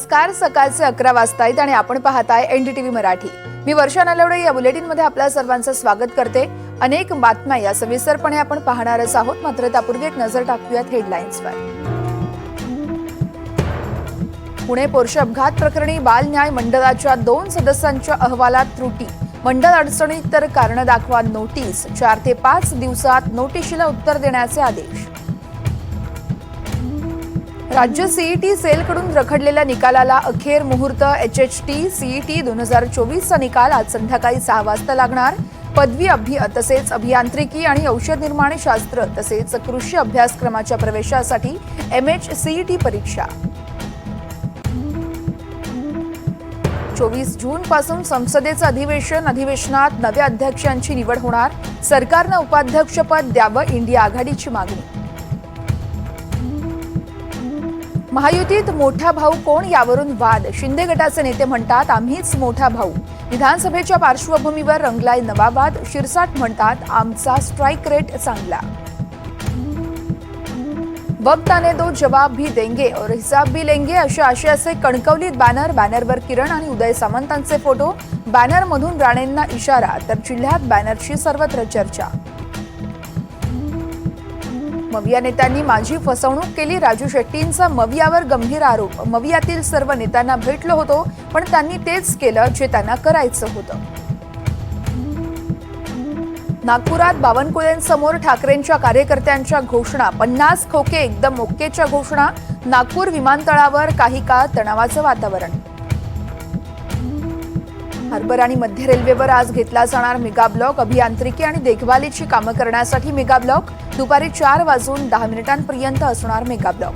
नमस्कार सकाळचे अकरा वाजता आहेत आणि आपण पाहताय एनडीटीव्ही मराठी. मी वर्षा नलवडे या बुलेटिनमध्ये आपल्या सर्वांचं स्वागत करते. अनेक बातम्या या सविस्तरपणे आपण पाहणारच आहोत. मात्र त्यापूर्वी एक नजर टाकूयात हेडलाईन्सवर. पुणे पोर्श अपघात प्रकरणी बाल न्याय मंडळाच्या दोन सदस्यांच्या अहवालात त्रुटी. मंडळ अडचणीत तर कारण दाखवा नोटीस. चार ते पाच दिवसात नोटिशीला उत्तर देण्याचे आदेश. राज्य सीईटी सेलकडून रखडलेल्या निकालाला अखेर मुहूर्त. एच एच टी सीईटी दोन हजार चोवीसचा निकाल आज संध्याकाळी सहा वाजता लागणार. पदवी अभि तसेच अभियांत्रिकी आणि औषध निर्माण शास्त्र तसेच कृषी अभ्यासक्रमाच्या प्रवेशासाठी एम एच सीईटी परीक्षा. चोवीस जून पासून संसदेचं अधिवेशन अधिवेशनात नव्या अध्यक्षांची निवड होणार. सरकारनं उपाध्यक्षपद द्यावं इंडिया आघाडीची मागणी. महायुतीत मोठा भाऊ कोण यावरून वाद? शिंदे गटाचे नेते म्हणतात आम्हीच मोठा भाऊ. विधानसभेच्या पार्श्वभूमीवर रंगलाय नवा वाद. शिरसाट म्हणतात आमचा स्ट्राईक रेट चांगला. वक्ताने दो जवाब भी देंगे और हिसाब भी लेंगे अशा आशयाचे कणकवलीत बॅनर बॅनरवर किरण आणि उदय सामंतांचे फोटो बॅनरमधून राणेंना इशारा तर जिल्ह्यात बॅनरची सर्वत्र चर्चा. मविया नेत्यांनी माझी फसवणूक केली. राजू शेट्टींचा मवियावर गंभीर आरोप. मवियातील सर्व नेत्यांना भेटलो होतो पण त्यांनी तेच केलं जे त्यांना करायचं होतं. नागपुरात बावनकुळेंसमोर ठाकरेंच्या कार्यकर्त्यांच्या घोषणा. पन्नास खोके एकदम ओक्केच्या घोषणा. नागपूर विमानतळावर काही काळ तणावाचं वातावरण. हार्बर आणि मध्य रेल्वेवर आज घेतला जाणार मेगा ब्लॉक. अभियांत्रिकी आणि देखभालीची कामं करण्यासाठी मेगा ब्लॉक दुपारी चार वाजून दहा मिनिटांपर्यंत असणार मेगा ब्लॉक.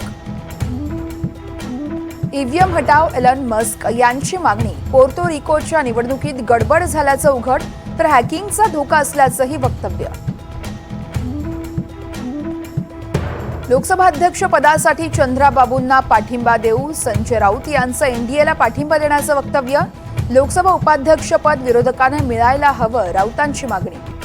ईव्हीएम हटाव एलन मस्क यांची मागणी. पोर्तो रिकोच्या निवडणुकीत गडबड झाल्याचं उघड तर हॅकिंगचा धोका असल्याचंही वक्तव्य. लोकसभा अध्यक्ष पदासाठी चंद्राबाबूंना पाठिंबा देऊ संजय राऊत यांचं एनडीएला पाठिंबा देण्याचं वक्तव्य लोकसभा उपाध्यक्षपद विरोधकांना मिळायला हवं राऊतांची मागणी